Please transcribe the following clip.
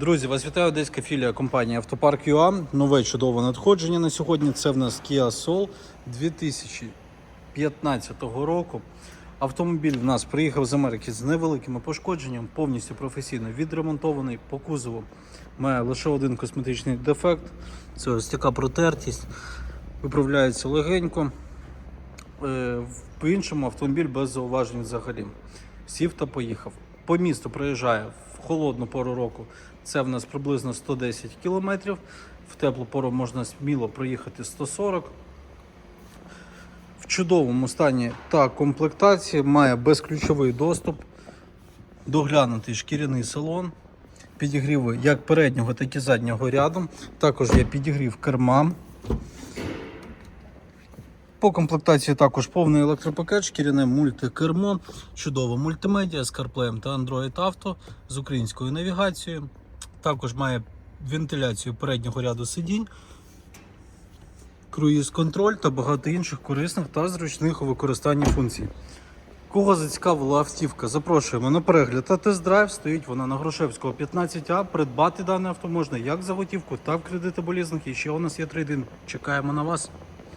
Друзі, вас вітає одеська філія компанії Автопарк ЮА. Нове чудове надходження на сьогодні. Це в нас Kia Soul 2015 року. Автомобіль в нас приїхав з Америки з невеликими пошкодженнями, повністю професійно відремонтований по кузову. Має лише один косметичний дефект. Це ось така протертість. Виправляється легенько. Е, По іншому автомобіль без зауважень взагалі. Сів та поїхав. По місту проїжджає в холодну пору року. Це в нас приблизно 110 км. В теплу пору можна сміло проїхати 140 в чудовому стані та комплектації, має безключовий доступ, доглянутий шкіряний салон, підігріви як переднього, так і заднього ряду. Також є підігрів керма. По комплектації також повний електропакет, шкіряне мультикермо, чудова мультимедіа з CarPlay та Android Auto з українською навігацією. Також має вентиляцію переднього ряду сидінь, круїз-контроль та багато інших корисних та зручних у використанні функцій. Кого зацікавила автівка, запрошуємо на перегляд та тест-драйв. Стоїть вона на Грушевського 15А. Придбати дане авто можна як за готівку, так в кредит або лізинг. І ще у нас є трейдинг. Чекаємо на вас.